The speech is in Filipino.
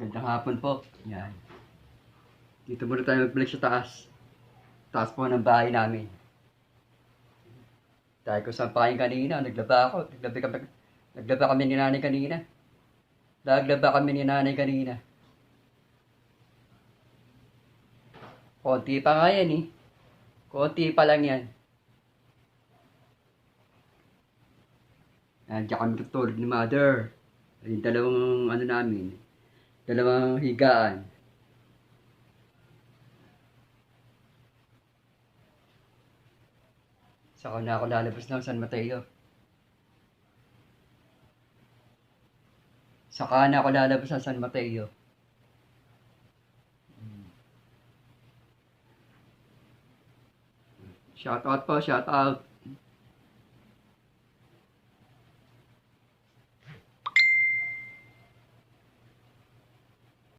Magandang hapon po. Yan. Dito muna tayo mag-vlog sa taas. Taas po ng bahay namin. Dahil ko sampahin kanina, naglaba ako. Naglaba kami, naglaba kami ni nanay kanina. Naglaba kami ni nanay kanina. Konti pa nga yan eh. Konti pa lang yan. Nandiyan kami tutulog ni mother. Yung dalawang ano namin. Dalawang higaan. Saka na ako lalabas ng San Mateo. Saka na ako lalabas ng San Mateo. Shout out po, shout out.